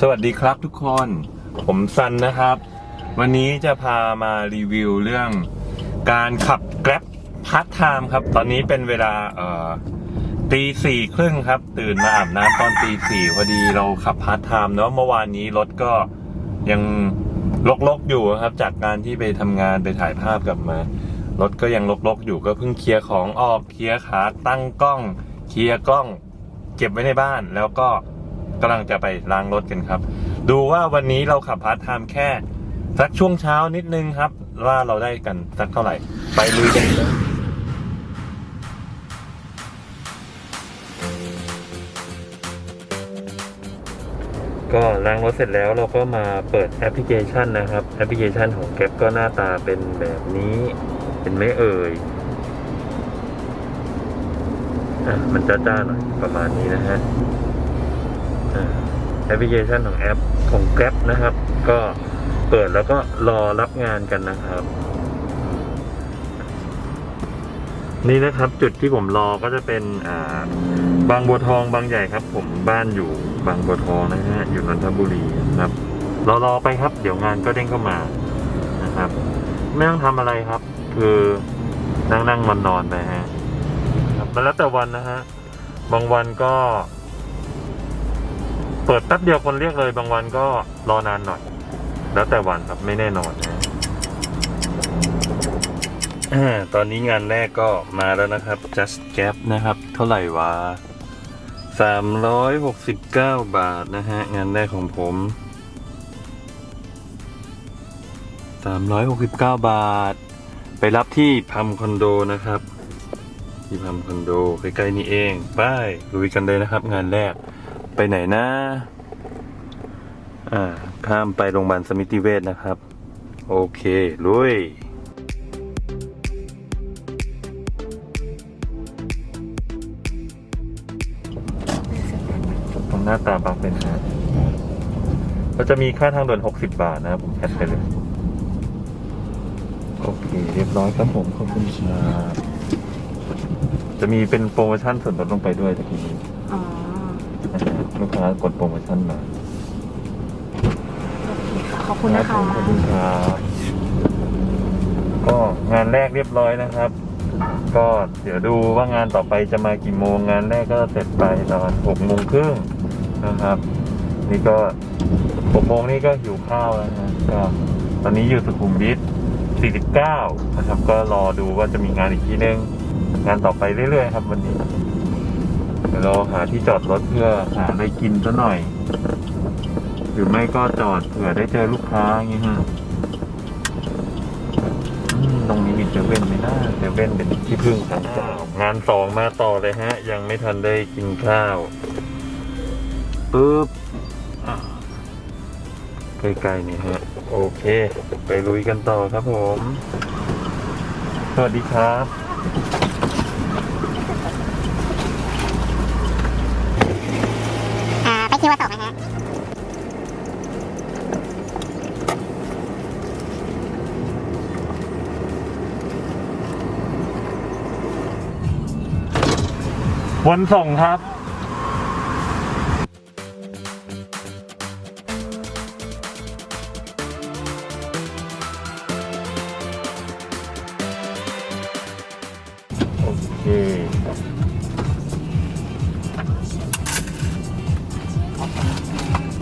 สวัสดีครับทุกคน ผมซันนะครับ วันนี้จะพามารีวิวเรื่องการขับแกร็บพาร์ทไทม์ครับ ตอนนี้เป็นเวลาเอ่อตีสี่ครึ่งครับ ตื่นมาอาบน้ำตอนตีสี่พอดีเราขับพาร์ทไทม์เนาะเมื่อวานนี้รถก็ยังลกๆอยู่ครับ จากการที่ไปทำงานไปถ่ายภาพกลับมารถก็ยังลกๆอยู่ก็เพิ่งเคลียร์ของออกเคลียร์ขาตั้งกล้อง เคลียร์กล้อง เก็บไว้ในบ้านแล้วก็ กำลังจะไปล้างรถกันครับ ดูว่าวันนี้เราขับพาร์ทไทม์แค่ สักช่วงเช้านิดนึงครับ ว่าเราได้กันสักเท่าไหร่ ไปลุยกันเลยก็ล้างรถเสร็จแล้วเราก็มาเปิดแอปพลิเคชันนะครับ แอปพลิเคชันของแก๊ปก็หน้าตาเป็นแบบนี้ เป็นไม่เอ่ยอะมันจ้าๆหน่อยประมาณนี้นะฮะ แอปพลิเคชันของแอปของ Grab นะครับ ก็เปิดแล้วก็รอรับงานกันนะครับ นี่นะครับจุดที่ผมรอก็จะเป็นอ่าบางบัวทองบางใหญ่ครับ ผมบ้านอยู่บางบัวทองนะฮะอยู่นนทบุรีนะครับรอรอไปครับ เดี๋ยวงานก็เด้งเข้ามานะครับ ไม่ต้องทำอะไรครับ คือนั่งนั่งนอนนอนไปฮะครับมันแล้วแต่วันนะฮะบางวันก็ เปิดแป๊บเดียวคนเรียกเลยบางวันก็รอนานหน่อย แล้วแต่วันครับไม่แน่นอนนะตอนนี้งานแรกก็มาแล้วนะครับ just gap นะครับ เท่าไหร่วะสามร้อยหกสิบเก้าบาทนะฮะ งานแรกของผมสามร้อยหกสิบเก้าบาท ไปรับที่พัมคอนโดนะครับ ที่พัมคอนโดใกล้ๆนี่เอง ไปลุยกันเลยนะครับ งานแรก ไปไหนนะ อ่า ข้ามไปโรงพยาบาลสมิติเวชนะครับ โอเค ลุยตรงหน้าตาบางเป็นฮะก็จะมีค่าทางด่วน 60 บาทนะครับผมแคปไปเลย โอเค เรียบร้อยครับผม ขอบคุณครับจะมีเป็นโปรโมชั่นส่วนลดลงไปด้วยตะกี้นี้ ลูกค้ากดโปรโมชั่นมาขอบคุณนะรัคะบผมขอบคุณครับก็งานแรกเรียบร้อยนะครับ ก็เดี๋ยวดูว่างานต่อไปจะมากี่โมงงานแรกก็เสร็จไปตอนหกโมงครึ่งนะครับ นี่ก็หกโมงนี่ก็หิวข้าวแล้วนะก็ตอนนี้อยู่สุขุมวิท49 นะครับ ก็รอดูว่าจะมีงานอีกทีนึง งานต่อไปเรื่อยๆ ครับวันนี้เดี๋ยวเราหาที่จอดรถเพื่อหาอะไรกินซะหน่อย หรือไม่ก็จอดเผื่อได้เจอลูกค้าอย่างงี้ฮะตรงนี้มีเซเว่นไหมนะเซเว่นเป็นที่พึ่งทางเจ้างานสองมาต่อเลยฮะ ยังไม่ทันได้กินข้าวปุ๊บใกล้ๆนี่ฮะ โอเค ไปลุยกันต่อครับผม สวัสดีครับ วันส่งครับ โอเค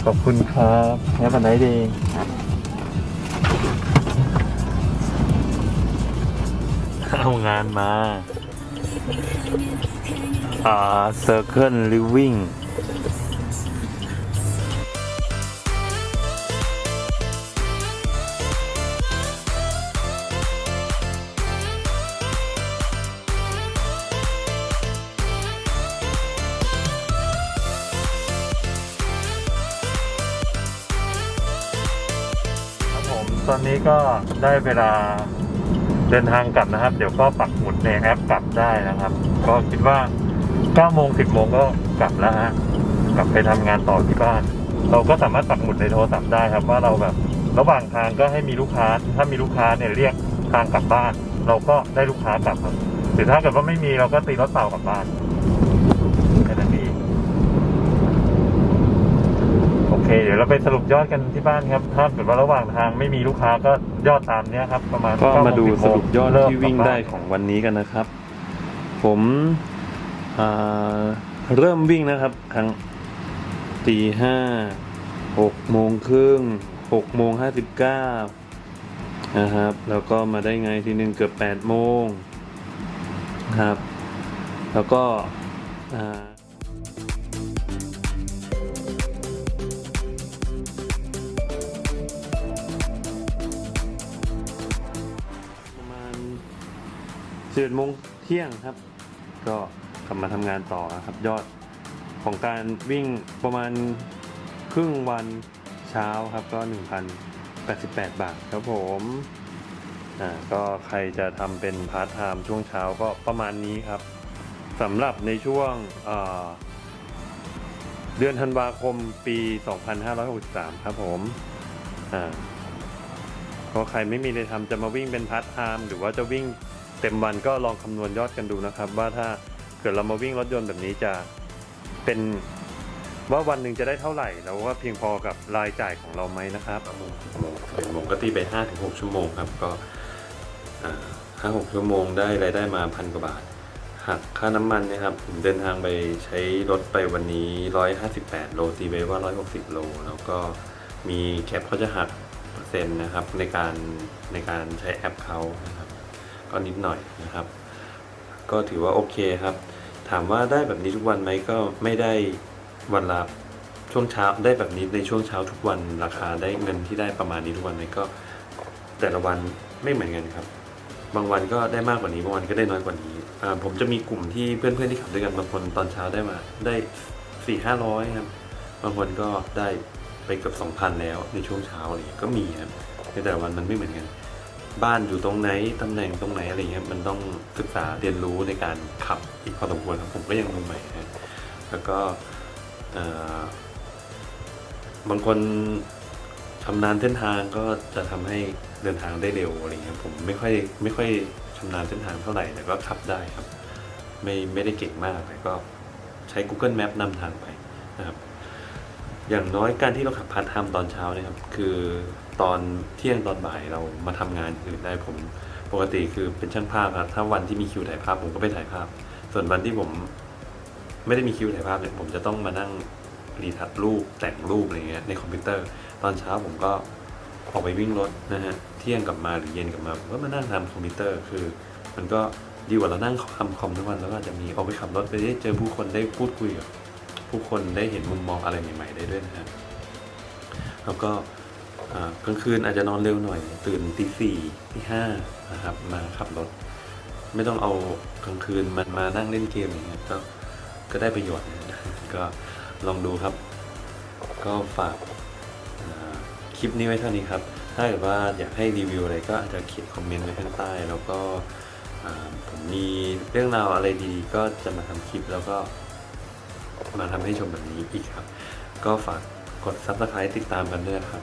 ขอบคุณครับแค่วันไหนดีเอางานมา อ่า Circle Living ครับผมตอนนี้ก็ได้เวลา เดินทางกลับนะครับ เดี๋ยวก็ปักหมุดในแอปกลับได้นะครับ ก็คิดว่า9โมง10โมงก็กลับแล้วฮะกลับไปทำงานต่อที่บ้าน เราก็สามารถปักหมุดในโทรศัพท์ได้ครับ ว่าเราแบบระหว่างทางก็ให้มีลูกค้า ถ้ามีลูกค้าเนี่ยเรียกทางกลับบ้าน เราก็ได้ลูกค้ากลับครับหรือถ้าเกิดว่าไม่มีเราก็ตีรถเต่ากลับบ้าน เองโอเคเดี๋ยวเราไปสรุปยอดกันที่บ้านครับ ถ้าเกิดว่าระหว่างทางไม่มีลูกค้าก็ยอดตามเนี้ยครับ ประมาณก็มาดู9-10สรุปยอดเริ่มที่วิ่งกลับบ้านได้ของวันนี้กันนะครับ ผมอ่าเริ่มวิ่งนะครับครั้งตีห้าหกโมงครึ่งหกโมงห้าสิบเก้านะครับ แล้วก็มาได้ไงทีหนึ่งเกือบแปดโมงครับ แล้วก็อ่า 11โมงเที่ยงครับ ก็กลับมาทำงานต่อครับ ยอดของการวิ่งประมาณครึ่งวันเช้าครับก็ 1,088 บาทครับผมอ่าก็ใครจะทำเป็นพาร์ทไทม์ช่วงเช้าก็ประมาณนี้ครับสำหรับในช่วงเดือนธันวาคมปี 2563 ครับผมอ่าก็ใครไม่มีเลยทำจะมาวิ่งเป็นพาร์ทไทม์หรือว่าจะวิ่ง เต็มวันก็ลองคำนวณยอดกันดูนะครับ ว่าถ้าเกิดเรามาวิ่งรถยนต์แบบนี้จะเป็นว่าวันหนึ่งจะได้เท่าไหร่ แล้วว่าเพียงพอกับรายจ่ายของเราไหมนะครับโมงโมงเป็นโมงก็ตีไปห้าถึงหกชั่วโมงครับก็ห้าหกชั่วโมงได้รายได้มาพันกว่าบาทหักค่าน้ำมันนะครับผมเดินทางไปใช้รถไปวันนี้ร้อยห้าสิบแปดโลตีไปว่าร้อยหกสิบโล แล้วก็มีแคปเขาจะหักเปอร์เซ็นต์นะครับในการในการใช้แอปเขานะครับ ก็นิดหน่อยนะครับ ก็ถือว่าโอเคครับ ถามว่าได้แบบนี้ทุกวันไหมก็ไม่ได้วันละช่วงเช้าได้แบบนี้ในช่วงเช้าทุกวันราคาได้เงินที่ได้ประมาณนี้ทุกวันไหมก็ แต่ละวันไม่เหมือนกันครับ บางวันก็ได้มากกว่านี้บางวันก็ได้น้อยกว่านี้ผมจะมีกลุ่มที่เพื่อนๆที่ขับด้วยกันบางคนตอนเช้าได้มาได้สี่ห้าร้อยครับบางคนก็ได้ไปเกือบสองพันแล้วในช่วงเช้าอะไรอย่างเงี้ยก็มีครับในแต่ละวันมันไม่เหมือนกัน บ้านอยู่ตรงไหนตำแหน่งตรงไหนอะไรเงี้ยมันต้องศึกษาเรียนรู้ในการขับอีกพอสมควรครับผมก็ยังมือใหม่นะแล้วก็บางคนชำนาญเส้นทางก็จะทำให้เดินทางได้เร็วอะไรเงี้ยผมไม่ค่อยไม่ค่อยชำนาญเส้นทางเท่าไหร่แต่ก็ขับได้ครับ ไม่ไม่ได้เก่งมากแต่ก็ใช้ Google Map นำทางไปนะครับอย่างน้อยการที่เราขับพาร์ทไทม์ตอนเช้าเนี่ยครับคือ ตอนเที่ยงตอนบ่ายเรามาทำงานอื่นได้ผมปกติคือเป็นช่างภาพครับถ้าวันที่มีคิวถ่ายภาพผมก็ไปถ่ายภาพ ส่วนวันที่ผมไม่ได้มีคิวถ่ายภาพเนี่ยผมจะต้องมานั่งรีทัชรูปแต่งรูปอะไรเงี้ยในคอมพิวเตอร์ ตอนเช้าผมก็ออกไปวิ่งรถนะฮะเที่ยงกลับมาหรือเย็นกลับมาผมก็มานั่งทำคอมพิวเตอร์คือ มันก็ดีกว่าเรานั่งทำคอมทั้งวันแล้วก็จะมีออกไปขับรถไปได้เจอผู้คนได้พูดคุยกับผู้คนได้เห็นมุมมองอะไรใหม่ ๆ ได้ด้วยนะครับแล้วก็ กลางคืนอาจจะนอนเร็วหน่อย ตื่นตีสี่ตีห้านะครับมาขับรถ ไม่ต้องเอากลางคืนมันมานั่งเล่นเกมอย่างเงี้ยก็ก็ได้ประโยชน์ก็ลองดูครับ ก็ฝากคลิปนี้ไว้เท่านี้ครับ ถ้าเกิดว่าอยากให้รีวิวอะไรก็อาจจะเขียนคอมเมนต์ไว้ข้างใต้ แล้วก็ผมมีเรื่องราวอะไรดีๆ ก็จะมาทำคลิปแล้วก็มาทำให้ชมแบบนี้อีกครับ ก็ฝากกด subscribe ติดตามกันด้วยครับ